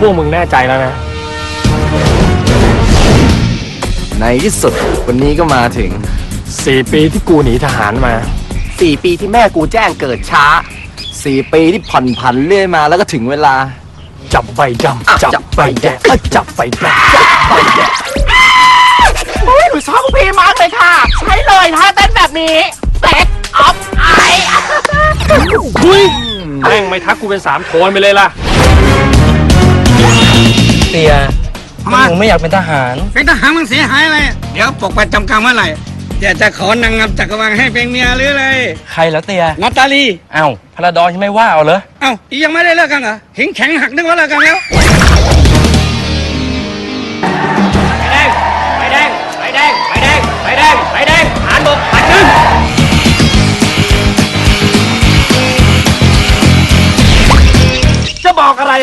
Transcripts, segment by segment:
พวกมึงแน่ใจแล้วนะ ในที่สุดวันนี้ก็มาถึงสี่ปีที่กูหนีทหารมา 4 ปีที่แม่กูแจ้งเกิดช้า 4 ปีที่ผ่อนผันเรื่อยมาแล้วก็ถึงเวลา จับใบดอะำจับใบแดงเอ้ยจับใบดำจับใบแดงอุ้ยหนูชอบคุณพี่มากเลยค่ะใช่เลยท่าเต้นแบบนี้เซ็กออฟไอเฮ้ยแม่งไม่ทักกูเป็นสามโทนไปเลยล่ะ เตียหนูไม่อยากเป็นทหาร เป็นทหารมันเสียหายอะไร เดี๋ยวปกประจำการเมื่อไหร่อยากจะขอนางงามจักรวาลให้เป็นเมียหรืออะไรใครแล้วเตียนาตาลี เอ้าพระดอนยังไม่ว่าเอาเหรอ เอ้ายังไม่ได้เลิกกันเหรอหิงแข็งหักนึกว่าเลิกกันแล้ว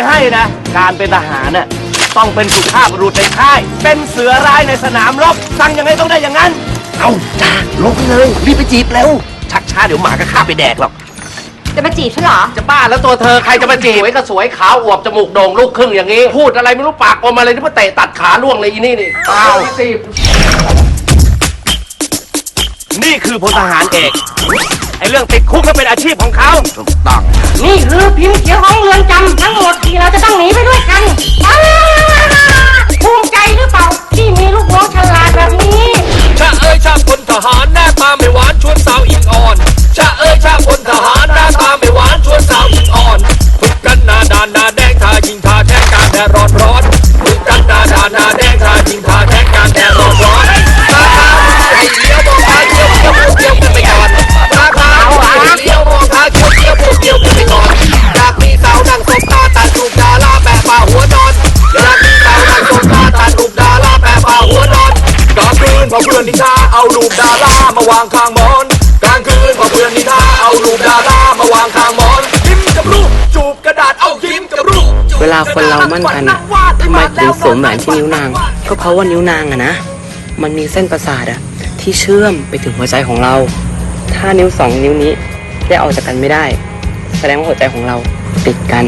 ให้นะ การเป็นทหารน่ะต้องเป็นสุภาพบุรุษในค่าย เป็นเสือร้ายในสนามรบสั่งยังไงต้องได้อย่างนั้น เอาจ้าลงไปเลยรีบไปจีบเร็วชักช้าเดี๋ยวหมาก็ฆ่าไปแดกหรอกจะมาจีบฉันเหรอ จะบ้าแล้วตัวเธอใครจะมาจีบสวยก็สวยขาวอวบจมูกโด่งลูกครึ่งอย่างนี้ พูดอะไรไม่รู้ปากอมอะไรนี่มาเตะตัดขาล่วงเลยอีนี่นี่อ้าวนี่คือพลทหารเอก ไอเรื่องติดคุกก็เป็นอาชีพของเขาถูกต้องนี่คือพิมพ์เขียวของเรือนจำทั้งหมดที่เราจะต้องหนีไปด้วยกันว้าวภูมิใจหรือเปล่าที่มีลูกน้องฉลาดแบบนี้ชาเอ้ยชาพลทหารหน้าตาไม่หวานชวนสาวอิงอ่อนชาเอ้ยชาพลท รูปดารามาวางข้างหมอนกลางคืนพอเพื่อนนิทาเอารูปดารามาวางข้างหมอนยิ้มกับรูปจูบกระดาษเอายิ้มกับรูปเวลาคนเรามั่นกันอะทำไมถึงสวมแหวนที่นิ้วนาง ก็เพราะว่านิ้วนางอะนะ มันมีเส้นประสาทอะที่เชื่อมไปถึงหัวใจของเรา ถ้านิ้วสองนิ้วนี้ได้ออกจากกันไม่ได้ แสดงว่าหัวใจของเราติดกัน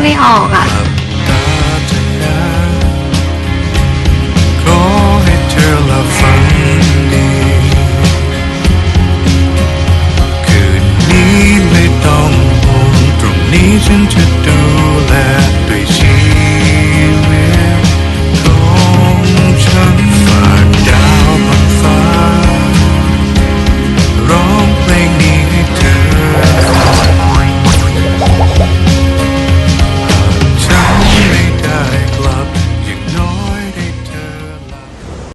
ไม่ออกอะ ขอให้เธอละฝัน ไม่